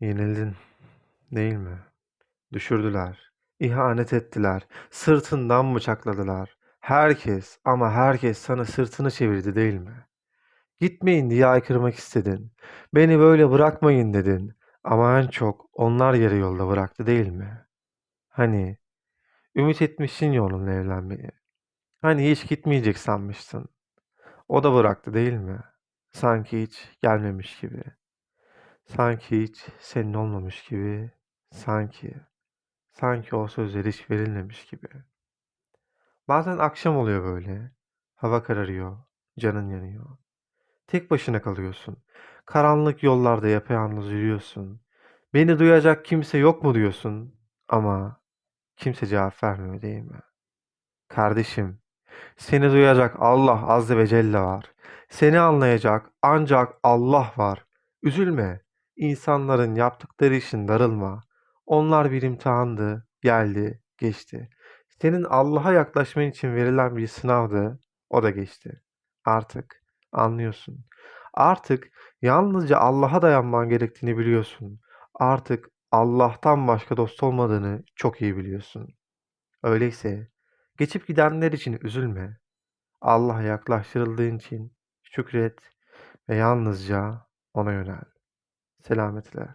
Yenildin, değil mi? Düşürdüler, ihanet ettiler, sırtından bıçakladılar. Herkes ama herkes sana sırtını çevirdi değil mi? Gitmeyin diye aykırmak istedin. Beni böyle bırakmayın dedin. Ama en çok onlar yarı yolda bıraktı değil mi? Hani ümit etmişsin ya onunla evlenmeyi. Hani hiç gitmeyecek sanmıştın. O da bıraktı değil mi? Sanki hiç gelmemiş gibi. Sanki hiç senin olmamış gibi. Sanki. Sanki o sözler hiç verilmemiş gibi. Bazen akşam oluyor böyle. Hava kararıyor. Canın yanıyor. Tek başına kalıyorsun. Karanlık yollarda yapayalnız yürüyorsun. Beni duyacak kimse yok mu diyorsun. Ama kimse cevap vermiyor değil mi? Kardeşim, seni duyacak Allah Azze ve Celle var. Seni anlayacak ancak Allah var. Üzülme. İnsanların yaptıkları için darılma. Onlar bir imtihandı, geldi, geçti. Senin Allah'a yaklaşman için verilen bir sınavdı, o da geçti. Artık anlıyorsun. Artık yalnızca Allah'a dayanman gerektiğini biliyorsun. Artık Allah'tan başka dost olmadığını çok iyi biliyorsun. Öyleyse geçip gidenler için üzülme. Allah'a yaklaştırıldığın için şükret ve yalnızca ona yönel. Selametle.